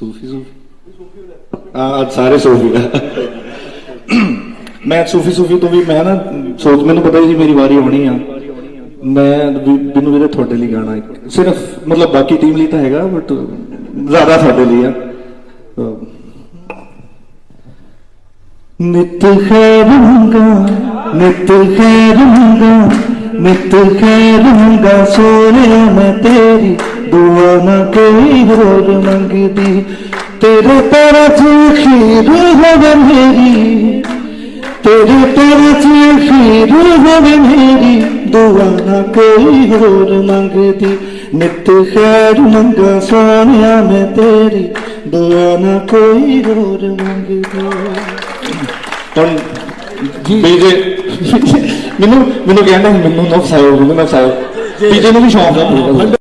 ਸੂਫੀ ਸੂਫੀ ਆ, ਸਾਰੇ ਸੂਫੀ। ਮੈਂ ਸੂਫੀ ਸੂਫੀ ਤੋਂ ਵੀ, ਮੈਂ ਨਾ, ਸੋਚ, ਮੈਨੂੰ ਪਤਾ ਸੀ ਮੇਰੀ ਵਾਰੀ ਆਉਣੀ ਆ। ਮੈਂ ਵੀ- ਵੀਰੇ ਤੁਹਾਡੇ ਲਈ ਗਾਣਾ ਸਿਰਫ, ਮਤਲਬ ਬਾਕੀ ਟੀਮ ਲਈ ਤਾਂ ਹੈਗਾ ਬਟ ਜ਼ਿਆਦਾ ਤੁਹਾਡੇ ਲਈ ਆ। ਨਿਤ ਖੈਰ ਨਿਤ ਖੈਰ ਨਿਤ ਖੈਰ ਮੰਗਾ ਮੈਂ ਤੇਰੀ। ਦੁਆ ਨਾ ਕੋਈ ਹੋਰ ਮੰਗਦੀ। ਤੇਰੇ ਪਰ ਖੀਰ ਹੋਵੇ ਮੇਰੀ। ਤੇਰੇ ਪਰ ਖੀਰ ਹੋਵੇ ਮੇਰੀ। ਦੁਆ ਨਾ ਕੋਈ ਹੋਰ ਮੰਗਦੀ। ਨਿਤ ਖੈਰ ਮੰਗਾ ਸੋਹਣਿਆ ਮੈਂ ਤੇਰੀ। ਦੁਆ ਨਾ ਕੋਈ ਹੋਰ ਮੰਗਦੀ। ਬੀਜੇ ਮੈਨੂੰ ਮੈਨੂੰ ਕਹਿੰਦਾ ਮੈਨੂੰ ਨਾ ਫਸਾਇਓ ਮੈਨੂੰ ਨਾ ਫਸਾਇਓ। ਬੀਜੇ ਨੂੰ ਵੀ ਸ਼ੌਂਕ ਆ।